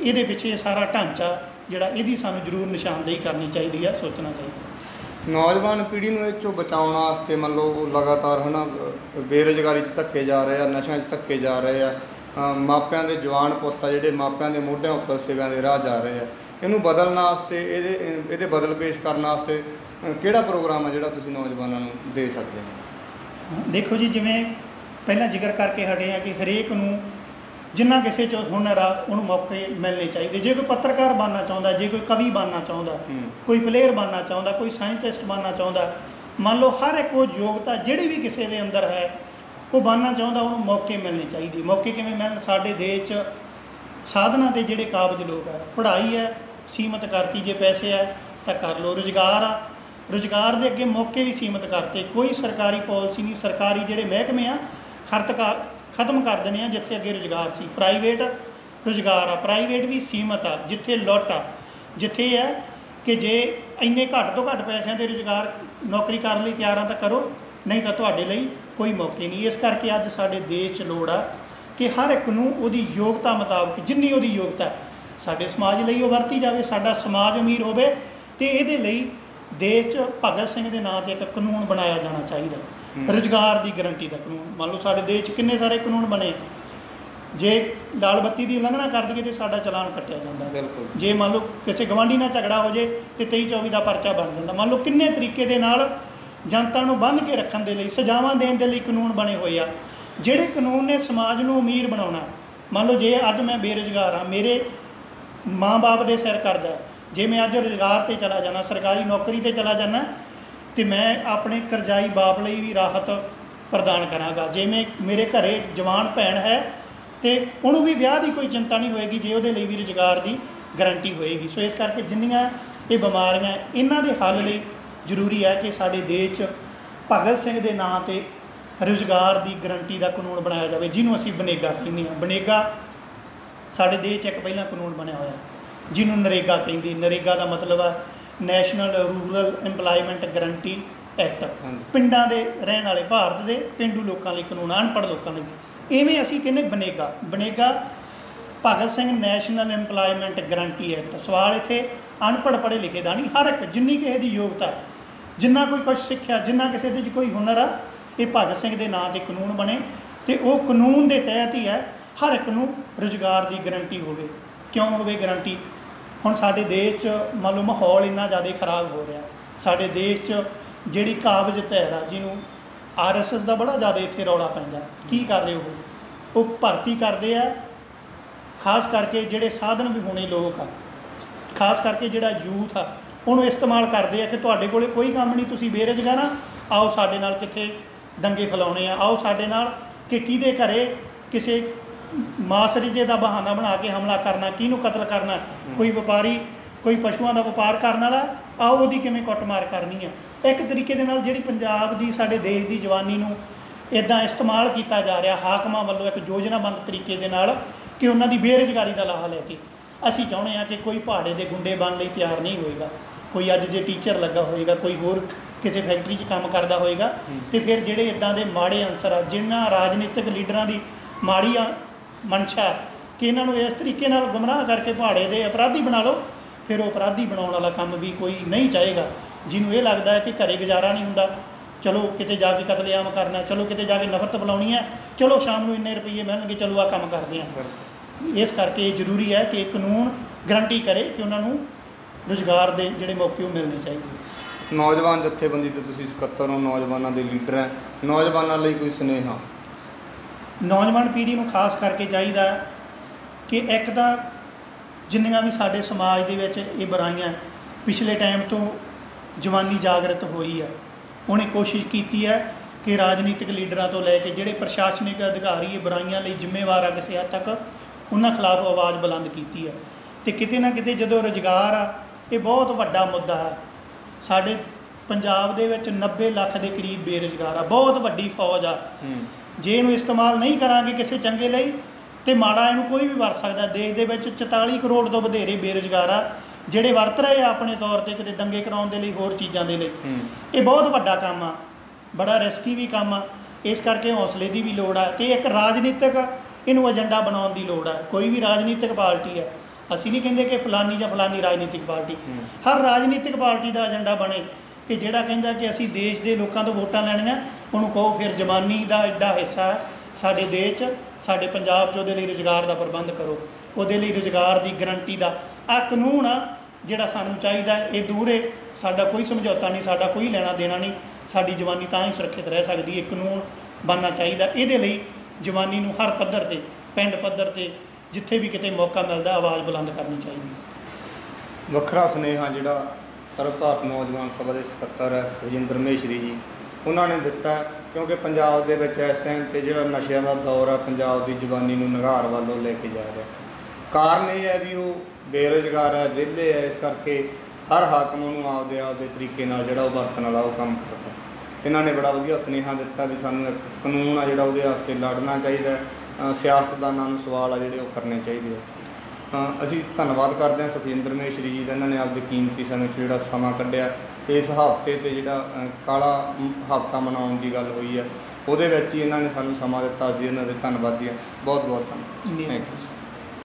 ਇਹਦੇ ਪਿੱਛੇ ਇਹ ਸਾਰਾ ਢਾਂਚਾ ਜਿਹੜਾ ਇਹਦੀ ਸਾਨੂੰ ਜ਼ਰੂਰ ਨਿਸ਼ਾਨਦੇਹੀ ਕਰਨੀ ਚਾਹੀਦੀ ਆ ਸੋਚਣਾ ਚਾਹੀਦਾ। ਨੌਜਵਾਨ ਪੀੜ੍ਹੀ ਨੂੰ ਇਹ ਚੋਂ ਬਚਾਉਣ ਵਾਸਤੇ ਮੰਨ ਲਓ ਲਗਾਤਾਰ ਹਨਾ ਅ, ਬੇਰੁਜ਼ਗਾਰੀ 'ਚ ਧੱਕੇ ਜਾ ਰਹੇ ਆ ਨਸ਼ਿਆਂ 'ਚ ਧੱਕੇ ਜਾ ਰਹੇ ਆ ਮਾਪਿਆਂ ਦੇ ਜਵਾਨ ਪੁੱਤ ਆ ਜਿਹੜੇ ਮਾਪਿਆਂ ਦੇ ਮੋਢਿਆਂ ਉੱਪਰ ਸੇਵਿਆਂ ਦੇ ਰਾਹ ਜਾ ਰਹੇ ਆ। ਇਹਨੂੰ ਬਦਲਣ ਵਾਸਤੇ ਇਹਦੇ ਇਹਦੇ ਬਦਲ ਪੇਸ਼ ਕਰਨ ਵਾਸਤੇ ਕਿਹੜਾ ਪ੍ਰੋਗਰਾਮ ਆ ਜਿਹੜਾ ਤੁਸੀਂ ਨੌਜਵਾਨਾਂ ਨੂੰ ਦੇ ਸਕਦੇ ਹੋ? ਦੇਖੋ ਜੀ ਜਿਵੇਂ ਪਹਿਲਾਂ ਜ਼ਿਕਰ ਕਰਕੇ ਹਟੇ ਆ ਕਿ ਹਰੇਕ ਨੂੰ ਜਿੰਨਾ ਕਿਸੇ ਚ ਹੁਨਰ ਆ ਉਹਨੂੰ ਮੌਕੇ ਮਿਲਣੇ ਚਾਹੀਦੇ। ਜੇ ਕੋਈ ਪੱਤਰਕਾਰ ਬਣਨਾ ਚਾਹੁੰਦਾ ਜੇ ਕੋਈ ਕਵੀ ਬਣਨਾ ਚਾਹੁੰਦਾ। ਕੋਈ ਪਲੇਅਰ ਬਣਨਾ ਚਾਹੁੰਦਾ ਕੋਈ ਸਾਇੰਟਿਸਟ ਬਣਨਾ ਚਾਹੁੰਦਾ ਮੰਨ ਲਓ ਹਰ ਇੱਕ ਉਹ ਯੋਗਤਾ ਜਿਹੜੀ ਵੀ ਕਿਸੇ ਦੇ ਅੰਦਰ ਹੈ ਉਹ ਬਣਨਾ ਚਾਹੁੰਦਾ, ਉਹਨੂੰ ਮੌਕੇ ਮਿਲਣੇ ਚਾਹੀਦੇ। ਮੌਕੇ ਕਿਵੇਂ ਮਿਲਣ? ਸਾਡੇ ਦੇਸ਼ 'ਚ ਸਾਧਨਾਂ ਦੇ ਜਿਹੜੇ ਕਾਬਜ ਲੋਕ ਆ, ਪੜ੍ਹਾਈ ਹੈ, ਸੀਮਤ ਕਰਤੀ ਜੇ ਪੈਸੇ ਆ, ਤਾਂ ਕਰ ਲਓ। ਰੁਜ਼ਗਾਰ ਆ, ਰੁਜ਼ਗਾਰ ਦੇ ਅੱਗੇ ਮੌਕੇ ਵੀ ਸੀਮਤ ਕਰਤੇ। ਕੋਈ ਸਰਕਾਰੀ ਪਾਲਿਸੀ ਨਹੀਂ, ਸਰਕਾਰੀ ਜਿਹੜੇ ਮਹਿਕਮੇ ਆ ਖਰਤ ਕਾ, ਖਤਮ ਕਰ ਦੇਣੇ ਆ ਜਿੱਥੇ ਅੱਗੇ ਰੁਜ਼ਗਾਰ ਸੀ। ਪ੍ਰਾਈਵੇਟ ਰੁਜ਼ਗਾਰ ਆ, ਪ੍ਰਾਈਵੇਟ ਵੀ ਸੀਮਤ ਆ, ਜਿੱਥੇ ਲੁੱਟ ਆ। ਜਿੱਥੇ ਹੈ ਕਿ ਜੇ ਇੰਨੇ ਘੱਟ ਤੋਂ ਘੱਟ ਪੈਸਿਆਂ 'ਤੇ ਰੁਜ਼ਗਾਰ ਨੌਕਰੀ ਕਰਨ ਲਈ ਤਿਆਰ ਆ ਤਾਂ ਕਰੋ, ਨਹੀਂ ਤਾਂ ਤੁਹਾਡੇ ਲਈ ਕੋਈ ਮੌਕੇ ਨਹੀਂ। ਇਸ ਕਰਕੇ ਅੱਜ ਸਾਡੇ ਦੇਸ਼ 'ਚ ਲੋੜ ਆ ਕਿ ਹਰ ਇੱਕ ਨੂੰ ਉਹਦੀ ਯੋਗਤਾ ਮੁਤਾਬਕ ਜਿੰਨੀ ਉਹਦੀ ਯੋਗਤਾ ਸਾਡੇ ਸਮਾਜ ਲਈ ਉਹ ਵਰਤੀ ਜਾਵੇ ਸਾਡਾ ਸਮਾਜ ਅਮੀਰ ਹੋਵੇ ਤੇ ਇਹਦੇ ਲਈ ਦੇਸ਼ 'ਚ ਭਗਤ ਸਿੰਘ ਦੇ ਨਾਂ ਤੇ ਇੱਕ ਕਾਨੂੰਨ ਬਣਾਇਆ ਜਾਣਾ ਚਾਹੀਦਾ। ਰੁਜ਼ਗਾਰ ਦੀ ਗਾਰੰਟੀ ਦਾ ਕਾਨੂੰਨ। ਮੰਨ ਲਓ ਸਾਡੇ ਦੇਸ਼ 'ਚ ਕਿੰਨੇ ਸਾਰੇ ਕਾਨੂੰਨ ਬਣੇ। ਜੇ ਲਾਲ ਬੱਤੀ ਦੀ ਉਲੰਘਣਾ ਕਰ ਦਈਏ ਤੇ ਸਾਡਾ ਚਲਾਨ ਕੱਟਿਆ ਜਾਂਦਾ। ਜੇ ਮੰਨ ਲਓ ਕਿਸੇ ਗਵਾਂਢੀ ਨਾਲ ਝਗੜਾ ਹੋ ਜੇ ਤੇ 23 24 ਦਾ ਪਰਚਾ ਬਣ ਜਾਂਦਾ। ਮੰਨ ਲਓ ਕਿੰਨੇ ਤਰੀਕੇ ਦੇ ਨਾਲ ਜਨਤਾ ਨੂੰ ਬੰਨ੍ਹ ਕੇ ਰੱਖਣ ਦੇ ਲਈ, ਸਜ਼ਾਵਾਂ ਦੇਣ ਦੇ ਲਈ ਕਾਨੂੰਨ ਬਣੇ ਹੋਏ ਆ। ਜਿਹੜੇ ਕਾਨੂੰਨ ਨੇ ਸਮਾਜ ਨੂੰ ਅਮੀਰ ਬਣਾਉਣਾ, ਮੰਨ ਲਓ ਜੇ ਅੱਜ ਮੈਂ ਬੇਰੁਜ਼ਗਾਰ ਆ ਮੇਰੇ ਮਾਂ-ਬਾਪ ਦੇ ਸਿਰ ਕਰਦਾ ਜੇ ਮੈਂ ਅੱਜ ਰੁਜ਼ਗਾਰ ਤੇ ਚਲਾ ਜਾਣਾ ਸਰਕਾਰੀ ਨੌਕਰੀ ਤੇ ਚਲਾ ਜਾਣਾ ਤੇ ਮੈਂ ਆਪਣੇ ਕਰਜ਼ਾਈ ਬਾਪ ਲਈ ਵੀ ਰਾਹਤ ਪ੍ਰਦਾਨ ਕਰਾਂਗਾ। ਜਿਵੇਂ ਮੇਰੇ ਘਰੇ ਜਵਾਨ ਭੈਣ ਹੈ, ਤੇ ਉਹਨੂੰ ਵੀ ਵਿਆਹ ਦੀ ਕੋਈ ਚਿੰਤਾ ਨਹੀਂ ਹੋਏਗੀ, ਜੇ ਉਹਦੇ ਲਈ ਵੀ ਰੁਜ਼ਗਾਰ ਦੀ ਗਾਰੰਟੀ ਹੋਏਗੀ। ਸੋ ਇਸ ਕਰਕੇ ਜਿੰਨੀਆਂ ਇਹ ਬਿਮਾਰੀਆਂ, ਇਹਨਾਂ ਦੇ ਹੱਲ ਲਈ ਜ਼ਰੂਰੀ ਹੈ ਕਿ ਸਾਡੇ ਦੇਸ਼ 'ਚ ਭਗਤ ਸਿੰਘ ਦੇ ਨਾਂ ਤੇ ਰੁਜ਼ਗਾਰ ਦੀ ਗਾਰੰਟੀ ਦਾ ਕਾਨੂੰਨ ਬਣਾਇਆ ਜਾਵੇ ਜਿਹਨੂੰ ਅਸੀਂ ਬਨੇਗਾ ਕਹਿੰਦੇ ਹਾਂ। ਬਨੇਗਾ ਸਾਡੇ ਦੇਸ਼ 'ਚ ਇੱਕ ਪਹਿਲਾਂ ਕਾਨੂੰਨ ਬਣਿਆ ਹੋਇਆ ਜਿਹਨੂੰ ਨਰੇਗਾ ਕਹਿੰਦੀ ਨਰੇਗਾ ਦਾ ਮਤਲਬ ਹੈ national rural EMPLOYMENT guarantee act. ਪਿੰਡਾਂ ਦੇ ਰਹਿਣ ਵਾਲੇ ਭਾਰਤ ਦੇ ਪਿੰਡੂ ਲੋਕਾਂ ਲਈ ਕਾਨੂੰਨ ਅਨਪੜ੍ਹ ਲੋਕਾਂ ਲਈ। ਇਵੇਂ ਅਸੀਂ ਕਹਿੰਦੇ BNEGA. BNEGA Bhagat Singh national EMPLOYMENT guarantee act ਸਵਾਲ ਇੱਥੇ ਅਨਪੜ੍ਹ ਪੜ੍ਹੇ ਲਿਖੇ ਦਾ ਨਹੀਂ ਹਰ ਇੱਕ ਜਿੰਨੀ ਕਿਸੇ ਦੀ ਯੋਗਤਾ ਹੈ, ਜਿੰਨਾ ਕੋਈ ਕੁਝ ਸਿੱਖਿਆ, ਜਿੰਨਾ ਕਿਸੇ ਦੇ 'ਚ ਕੋਈ ਹੁਨਰ ਆ, ਇਹ ਭਗਤ ਸਿੰਘ ਦੇ ਨਾਂ ਤੇ ਕਾਨੂੰਨ ਬਣੇ ਤੇ ਉਹ ਕਾਨੂੰਨ ਦੇ ਤਹਿਤ ਹੀ ਹੈ, ਹਰ ਇੱਕ ਨੂੰ ਰੁਜ਼ਗਾਰ ਦੀ ਗਾਰੰਟੀ ਹੋਵੇ। ਕਿਉਂ ਹੋਵੇ ਗਾਰੰਟੀ ਹੁਣ ਸਾਡੇ ਦੇਸ਼ 'ਚ ਮੰਨ ਲਓ ਮਾਹੌਲ ਇੰਨਾ ਜ਼ਿਆਦਾ ਖਰਾਬ ਹੋ ਰਿਹਾ। ਸਾਡੇ ਦੇਸ਼ 'ਚ ਜਿਹੜੀ ਕਾਬਜ ਧੈਰ ਆ, ਜਿਹਨੂੰ ਆਰਐਸਐਸ ਦਾ ਬੜਾ ਜ਼ਿਆਦਾ ਇੱਥੇ ਰੌਲਾ ਪੈਂਦਾ। ਕੀ ਕਰ ਰਹੇ ਉਹ? ਉਹ ਭਰਤੀ ਕਰਦੇ ਆ, ਖਾਸ ਕਰਕੇ ਜਿਹੜੇ ਸਾਧਨ ਵੀ ਲੋਕ ਆ। ਖਾਸ ਕਰਕੇ ਜਿਹੜਾ ਯੂਥ ਆ ਉਹਨੂੰ ਇਸਤੇਮਾਲ ਕਰਦੇ ਆ ਕਿ ਤੁਹਾਡੇ ਕੋਲੇ ਕੋਈ ਕੰਮ ਨਹੀਂ, ਤੁਸੀਂ ਬੇਰੁਜ਼ਗਾਰ ਆ, ਆਓ ਸਾਡੇ ਨਾਲ ਕਿੱਥੇ ਦੰਗੇ ਫੈਲਾਉਣੇ ਆ, ਆਓ ਸਾਡੇ ਨਾਲ ਕਿ ਕਿਹਦੇ ਘਰੇ ਕਿਸੇ ਮਾਸਰੀਜੇ ਦਾ ਬਹਾਨਾ ਬਣਾ ਕੇ ਹਮਲਾ ਕਰਨਾ, ਕਿਹਨੂੰ ਕਤਲ ਕਰਨਾ, ਕੋਈ ਵਪਾਰੀ, ਕੋਈ ਪਸ਼ੂਆਂ ਦਾ ਵਪਾਰ ਕਰਨ ਵਾਲਾ, ਆਓ ਉਹਦੀ ਕਿਵੇਂ ਕੁੱਟਮਾਰ ਕਰਨੀ ਆ। ਇੱਕ ਤਰੀਕੇ ਦੇ ਨਾਲ ਜਿਹੜੀ ਪੰਜਾਬ ਦੀ, ਸਾਡੇ ਦੇਸ਼ ਦੀ ਜਵਾਨੀ ਨੂੰ ਇਦਾਂ ਇਸਤੇਮਾਲ ਕੀਤਾ ਜਾ ਰਿਹਾ, ਹਾਕਮਾਂ ਵੱਲੋਂ ਇੱਕ ਯੋਜਨਾਬੰਦ ਤਰੀਕੇ ਦੇ ਨਾਲ ਕਿ ਉਹਨਾਂ ਦੀ ਬੇਰੁਜ਼ਗਾਰੀ ਦਾ ਲਾਹਾ ਲੈ ਕੇ ਅਸੀਂ ਚਾਹੁੰਦੇ ਹਾਂ ਕਿ ਕੋਈ ਪਹਾੜੇ ਦੇ ਗੁੰਡੇ ਬਣਨ ਲਈ ਤਿਆਰ ਨਹੀਂ ਹੋਏਗਾ। ਕੋਈ ਅੱਜ ਜੇ ਟੀਚਰ ਲੱਗਾ ਹੋਏਗਾ ਕੋਈ ਹੋਰ ਕਿਸੇ ਫੈਕਟਰੀ 'ਚ ਕੰਮ ਕਰਦਾ ਹੋਏਗਾ ਤੇ ਫਿਰ ਜਿਹੜੇ ਇਦਾਂ ਦੇ ਮਾੜੇ ਅਨਸਰ ਆ ਜਿਨ੍ਹਾਂ ਰਾਜਨੀਤਿਕ ਲੀਡਰਾਂ ਦੀ ਮਾੜੀ ਆ ਮਨਸ਼ਾ ਕਿ ਇਹਨਾਂ ਨੂੰ ਇਸ ਤਰੀਕੇ ਨਾਲ ਗੁੰਮਰਾਹ ਕਰਕੇ ਪਹਾੜੇ ਦੇ ਅਪਰਾਧੀ ਬਣਾ ਲਓ ਫਿਰ ਉਹ ਅਪਰਾਧੀ ਬਣਾਉਣ ਵਾਲਾ ਕੰਮ ਵੀ ਕੋਈ ਨਹੀਂ ਚਾਹੇਗਾ। ਜਿਹਨੂੰ ਇਹ ਲੱਗਦਾ ਹੈ ਕਿ ਘਰੇ ਗੁਜ਼ਾਰਾ ਨਹੀਂ ਹੁੰਦਾ ਚਲੋ ਕਿਤੇ ਜਾ ਕੇ ਕਤਲੇਆਮ ਕਰਨਾ ਚਲੋ ਕਿਤੇ ਜਾ ਕੇ ਨਫ਼ਰਤ ਬੁਲਾਉਣੀ ਹੈ ਚਲੋ ਸ਼ਾਮ ਨੂੰ ਇੰਨੇ ਰੁਪਏ ਮਿਲਣਗੇ ਚਲੋ ਆ ਕੰਮ ਕਰਦੇ ਹਾਂ ਇਸ ਕਰਕੇ ਇਹ ਜ਼ਰੂਰੀ ਹੈ ਕਿ ਕਾਨੂੰਨ ਗਰੰਟੀ ਕਰੇ ਕਿ ਉਹਨਾਂ ਨੂੰ ਰੁਜ਼ਗਾਰ ਦੇ ਜਿਹੜੇ ਮੌਕੇ ਉਹ ਮਿਲਣੇ ਚਾਹੀਦੇ। ਨੌਜਵਾਨ ਜਥੇਬੰਦੀ ਤੇ ਤੁਸੀਂ ਸਕੱਤਰ ਹੋ ਨੌਜਵਾਨਾਂ ਦੇ ਲੀਡਰ ਹੈ। ਨੌਜਵਾਨਾਂ ਲਈ ਕੋਈ ਸੁਨੇਹਾ? ਨੌਜਵਾਨ ਪੀੜ੍ਹੀ ਨੂੰ ਖਾਸ ਕਰਕੇ ਚਾਹੀਦਾ ਹੈ ਕਿ ਇੱਕ ਤਾਂ ਜਿੰਨੀਆਂ ਵੀ ਸਾਡੇ ਸਮਾਜ ਦੇ ਵਿੱਚ ਇਹ ਬੁਰਾਈਆਂ ਪਿਛਲੇ ਟਾਈਮ ਤੋਂ ਜਵਾਨੀ ਜਾਗਰਤ ਹੋਈ ਹੈ ਉਹਨੇ ਕੋਸ਼ਿਸ਼ ਕੀਤੀ ਹੈ ਕਿ ਰਾਜਨੀਤਿਕ ਲੀਡਰਾਂ ਤੋਂ ਲੈ ਕੇ ਜਿਹੜੇ ਪ੍ਰਸ਼ਾਸਨਿਕ ਅਧਿਕਾਰੀ ਇਹ ਬੁਰਾਈਆਂ ਲਈ ਜ਼ਿੰਮੇਵਾਰ ਆ ਕਿਸੇ ਹੱਦ ਤੱਕ ਉਹਨਾਂ ਖਿਲਾਫ ਆਵਾਜ਼ ਬੁਲੰਦ ਕੀਤੀ ਹੈ। ਤੇ ਕਿਤੇ ਨਾ ਕਿਤੇ ਜਦੋਂ ਰੁਜ਼ਗਾਰ ਆ ਇਹ ਬਹੁਤ ਵੱਡਾ ਮੁੱਦਾ ਹੈ। ਸਾਡੇ ਪੰਜਾਬ ਦੇ ਵਿੱਚ 90 ਲੱਖ ਦੇ ਕਰੀਬ ਬੇਰੁਜ਼ਗਾਰ ਆ ਬਹੁਤ ਵੱਡੀ ਫੌਜ ਆ। ਜੇ ਇਹਨੂੰ ਇਸਤੇਮਾਲ ਨਹੀਂ ਕਰਾਂਗੇ ਕਿਸੇ ਚੰਗੇ ਲਈ ਤੇ ਮਾੜਾ ਇਹਨੂੰ ਕੋਈ ਵੀ ਵਰਤ ਸਕਦਾ। ਦੇਸ਼ ਦੇ ਵਿੱਚ 44 ਕਰੋੜ ਤੋਂ ਵਧੇਰੇ ਬੇਰੁਜ਼ਗਾਰ ਆ ਜਿਹੜੇ ਵਰਤ ਰਹੇ ਆ ਆਪਣੇ ਤੌਰ ਤੇ ਕਿਤੇ ਦੰਗੇ ਕਰਾਉਣ ਦੇ ਲਈ ਹੋਰ ਚੀਜ਼ਾਂ ਦੇ ਲਈ। ਇਹ ਬਹੁਤ ਵੱਡਾ ਕੰਮ ਆ ਬੜਾ ਰਿਸਕੀ ਵੀ ਕੰਮ ਆ। ਇਸ ਕਰਕੇ ਹੌਸਲੇ ਦੀ ਵੀ ਲੋੜ ਆ ਤੇ ਇੱਕ ਰਾਜਨੀਤਿਕ ਇਹਨੂੰ ਏਜੰਡਾ ਬਣਾਉਣ ਦੀ ਲੋੜ ਆ। ਕੋਈ ਵੀ ਰਾਜਨੀਤਿਕ ਪਾਰਟੀ ਹੈ ਅਸੀਂ ਨਹੀਂ ਕਹਿੰਦੇ ਕਿ ਫਲਾਨੀ ਜਾਂ ਫਲਾਨੀ ਰਾਜਨੀਤਿਕ ਪਾਰਟੀ। ਹਰ ਰਾਜਨੀਤਿਕ ਪਾਰਟੀ ਦਾ ਏਜੰਡਾ ਬਣੇ ਕਿ ਜਿਹੜਾ ਕਹਿੰਦਾ ਕਿ ਅਸੀਂ ਦੇਸ਼ ਦੇ ਲੋਕਾਂ ਤੋਂ ਵੋਟਾਂ ਲੈਣੀਆਂ ਉਹਨੂੰ ਕਹੋ ਫਿਰ ਜਵਾਨੀ ਦਾ ਐਡਾ ਹਿੱਸਾ ਸਾਡੇ ਦੇਸ਼ 'ਚ ਸਾਡੇ ਪੰਜਾਬ 'ਚ ਉਹਦੇ ਲਈ ਰੁਜ਼ਗਾਰ ਦਾ ਪ੍ਰਬੰਧ ਕਰੋ। ਉਹਦੇ ਲਈ ਰੁਜ਼ਗਾਰ ਦੀ ਗਰੰਟੀ ਦਾ ਆ ਕਾਨੂੰਨ ਆ ਜਿਹੜਾ ਸਾਨੂੰ ਚਾਹੀਦਾ ਇਹ ਦੂਰੇ ਸਾਡਾ ਕੋਈ ਸਮਝੌਤਾ ਨਹੀਂ ਸਾਡਾ ਕੋਈ ਲੈਣਾ ਦੇਣਾ ਨਹੀਂ। ਸਾਡੀ ਜਵਾਨੀ ਤਾਂ ਹੀ ਸੁਰੱਖਿਅਤ ਰਹਿ ਸਕਦੀ ਹੈ। ਕਾਨੂੰਨ ਬਣਨਾ ਚਾਹੀਦਾ। ਇਹਦੇ ਲਈ ਜਵਾਨੀ ਨੂੰ ਹਰ ਪੱਧਰ ਤੇ ਪਿੰਡ ਪੱਧਰ ਤੇ ਜਿੱਥੇ ਵੀ ਕਿਤੇ ਮੌਕਾ ਮਿਲਦਾ, ਆਵਾਜ਼ ਬੁਲੰਦ ਕਰਨੀ ਚਾਹੀਦੀ ਹੈ। ਵੱਖਰਾ ਸੁਨੇਹਾ ਜਿਹੜਾ ਸਰਵ ਭਾਰਤ ਨੌਜਵਾਨ ਸਭਾ ਦੇ ਸਕੱਤਰ ਹੈ ਸੁਖਜਿੰਦਰ ਮੇਸ਼ਰੀ ਜੀ, ਉਹਨਾਂ ਨੇ ਦਿੱਤਾ ਕਿਉਂਕਿ ਪੰਜਾਬ ਦੇ ਵਿੱਚ ਇਸ ਟਾਈਮ ਤੇ ਜਿਹੜਾ ਨਸ਼ਿਆਂ ਦਾ ਦੌਰ ਆ ਪੰਜਾਬ ਦੀ ਜਵਾਨੀ ਨੂੰ ਨਿਘਾਰ ਵੱਲੋਂ ਲੈ ਕੇ ਜਾ ਰਿਹਾ ਕਾਰਨ ਇਹ ਹੈ ਵੀ ਉਹ ਬੇਰੁਜ਼ਗਾਰ ਹੈ, ਵਿਹਲੇ ਹੈ, ਇਸ ਕਰਕੇ ਹਰ ਹਾਕਮ ਉਹਨੂੰ ਆਪਦੇ ਆਪਦੇ ਤਰੀਕੇ ਨਾਲ ਜਿਹੜਾ ਉਹ ਵਰਤਣ ਵਾਲਾ ਉਹ ਕੰਮ ਕਰਦਾ ਇਹਨਾਂ ਨੇ ਬੜਾ ਵਧੀਆ ਸੁਨੇਹਾ ਦਿੱਤਾ ਵੀ ਸਾਨੂੰ ਇੱਕ ਕਾਨੂੰਨ ਆ ਜਿਹੜਾ ਉਹਦੇ ਵਾਸਤੇ ਲੜਨਾ ਚਾਹੀਦਾ ਸਿਆਸਤਦਾਨਾਂ ਨੂੰ ਸਵਾਲ ਆ ਜਿਹੜੇ ਉਹ ਕਰਨੇ ਚਾਹੀਦੇ ਆ। ਅਸੀਂ ਧੰਨਵਾਦ ਕਰਦੇ ਹਾਂ ਸੁਖਜਿੰਦਰ ਮੇਸ਼ਰੀ ਜੀ ਦਾ ਇਹਨਾਂ ਨੇ ਆਪਦੇ ਕੀਮਤੀ ਸਮੇਂ 'ਚ ਜਿਹੜਾ ਸਮਾਂ ਕੱਢਿਆ। ਇਸ ਹਫ਼ਤੇ ਤੇ ਜਿਹੜਾ ਕਾਲਾ ਹਫ਼ਤਾ ਮਨਾਉਣ ਦੀ ਗੱਲ ਹੋਈ ਹੈ ਉਹਦੇ ਵਿੱਚ ਹੀ ਇਹਨਾਂ ਨੇ ਸਾਨੂੰ ਸਮਾਂ ਦਿੱਤਾ ਸੀ ਇਹਨਾਂ ਦੇ ਧੰਨਵਾਦੀ ਬਹੁਤ ਬਹੁਤ ਧੰਨਵਾਦ। Thank you